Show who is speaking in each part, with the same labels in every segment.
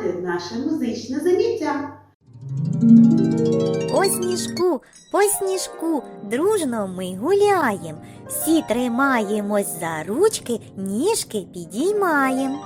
Speaker 1: розпочинати наше музичне заняття.
Speaker 2: По сніжку, по сніжку, дружно ми гуляєм. Всі тримаємось за ручки, ніжки підіймаєм.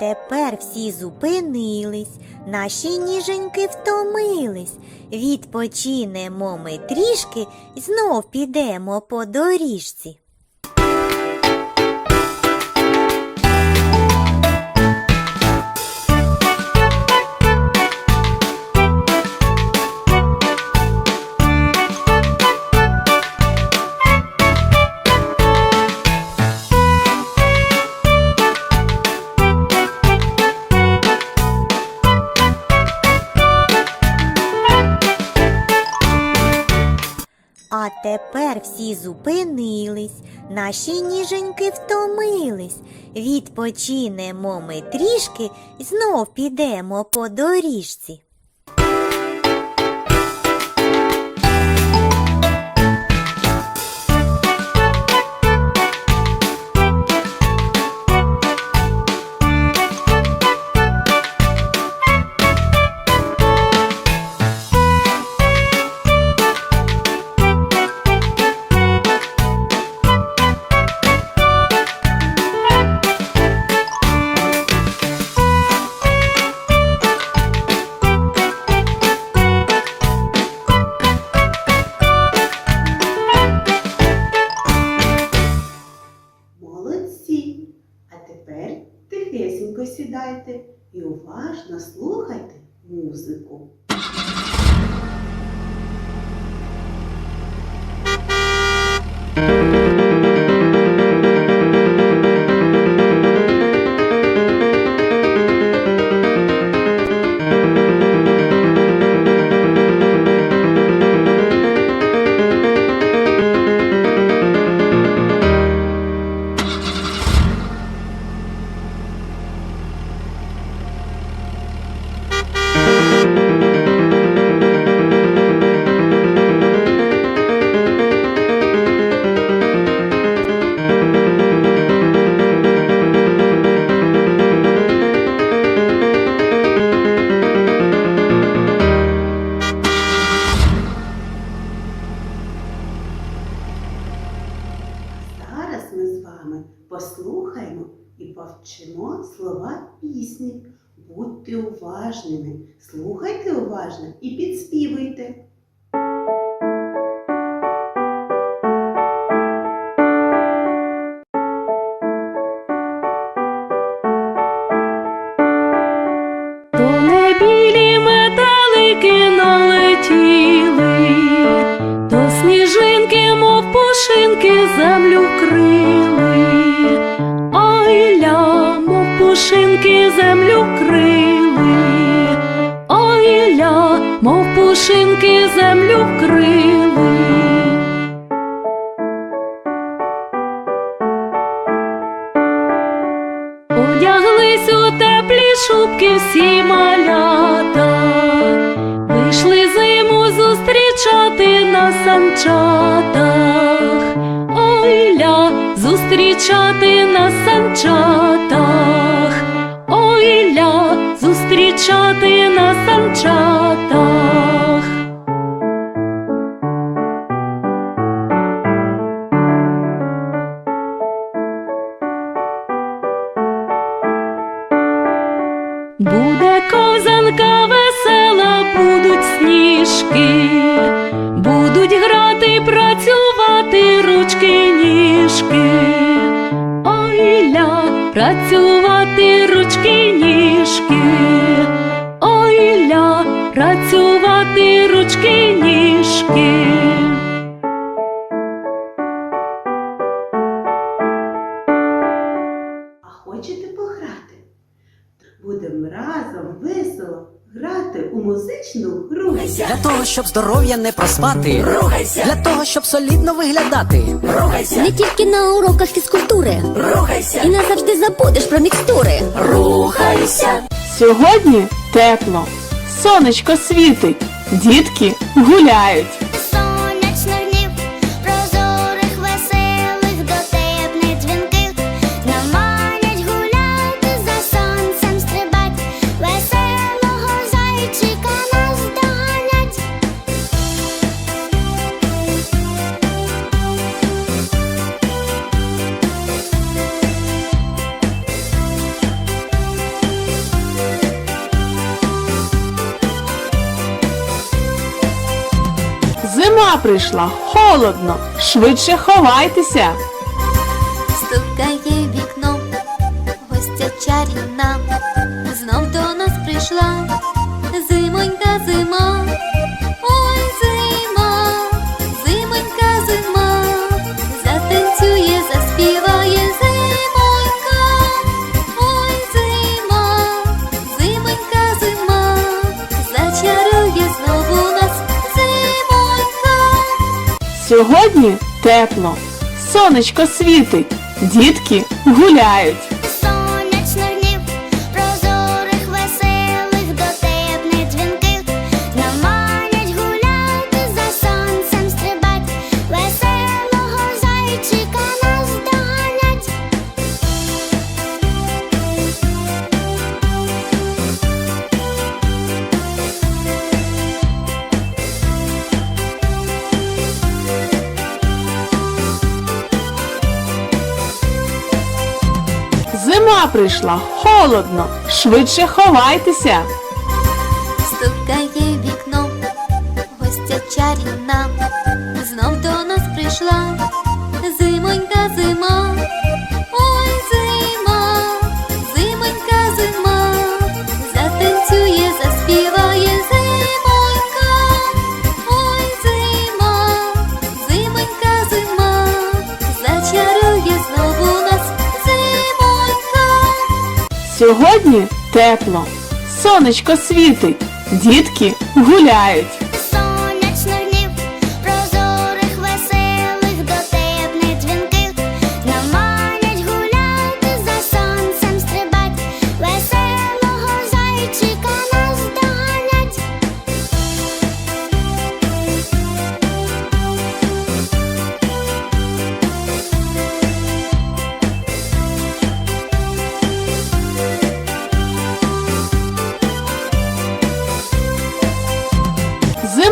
Speaker 2: Тепер всі зупинились, наші ніженьки втомились. Відпочинемо ми трішки знов підемо по доріжці. А тепер всі зупинились, наші ніженьки втомились. Відпочинемо ми трішки знов підемо по доріжці.
Speaker 1: Вами послухаємо і повчимо слова пісні. Будьте уважними, слухайте уважно і підспівуйте.
Speaker 3: Налетіли, то сніжинки, мов пушинки, землю пушинки, землю вкрили. Ой ля, мов пушинки, землю вкрили. Одяглись у теплі шубки всі малята, вийшли зиму зустрічати на санчатах, ой ля, зустрічати на санчатах, зустрічати на санчатах. Буде ковзанка весела, будуть сніжки, будуть грати, працювати ручки, ніжки. Ой ля, працювати ручки, ніжки. Працювати ручки, ніжки.
Speaker 1: А хочете пограти? Будемо разом весело грати у музичну гру.
Speaker 4: Для того, щоб здоров'я не проспати. Рухайся! Для того, щоб солідно виглядати. Рухайся!
Speaker 5: Не тільки на уроках фізкультури.
Speaker 4: Рухайся!
Speaker 5: І назавжди забудеш про мікстури.
Speaker 4: Рухайся!
Speaker 6: Сьогодні тепло, сонечко світить, дітки гуляють. Зима прийшла, холодно, швидше ховайтеся.
Speaker 5: Стукає вікно, гостя чарівна, знов до нас прийшла. Зимонька зима.
Speaker 6: Сьогодні тепло, сонечко світить, дітки гуляють. Прийшла, холодно, швидше ховайтеся.
Speaker 5: Стукає вікно, гостя чарівна, знов до нас прийшла зимонька зима.
Speaker 6: Сьогодні тепло, сонечко світить, дітки гуляють.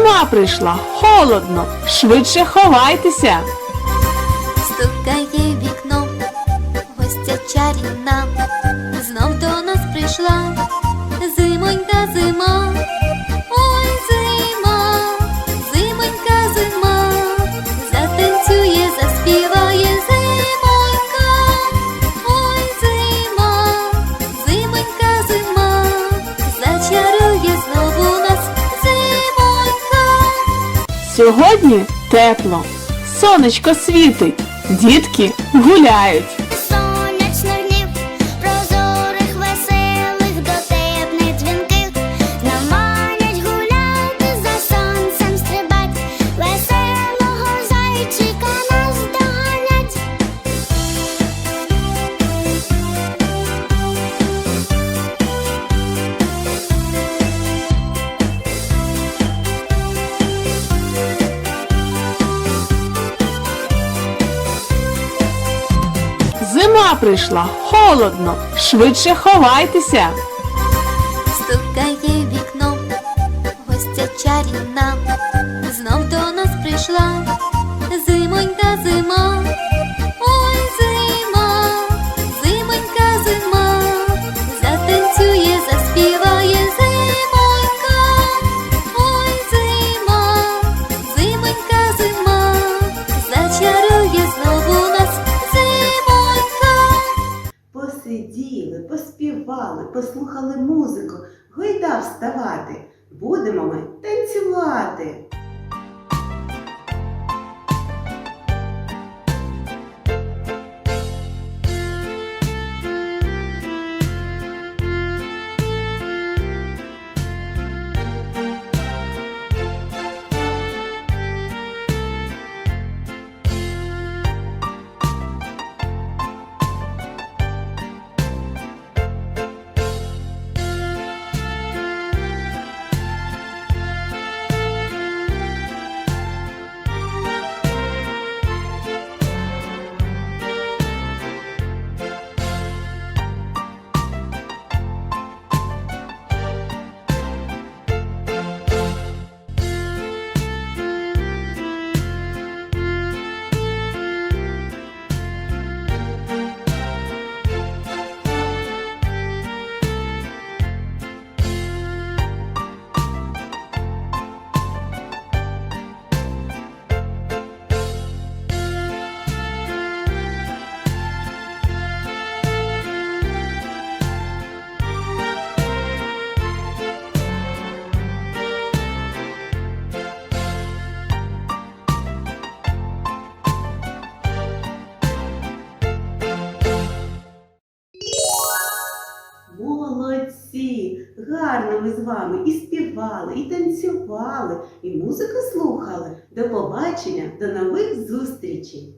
Speaker 6: Зима прийшла, холодно, швидше ховайтеся.
Speaker 5: Стукає вікно, гостя чарівна, знов до нас прийшла
Speaker 6: Сьогодні тепло, сонечко світить, дітки гуляють. Прийшла, холодно, швидше ховайтеся.
Speaker 5: Стукає вікно, гостя чарівна,
Speaker 1: Посиділи, поспівали, послухали музику, гойда вставати. Будемо ми танцювати. Гарно ми з вами і співали, і танцювали, і музику слухали. До побачення, до нових зустрічей!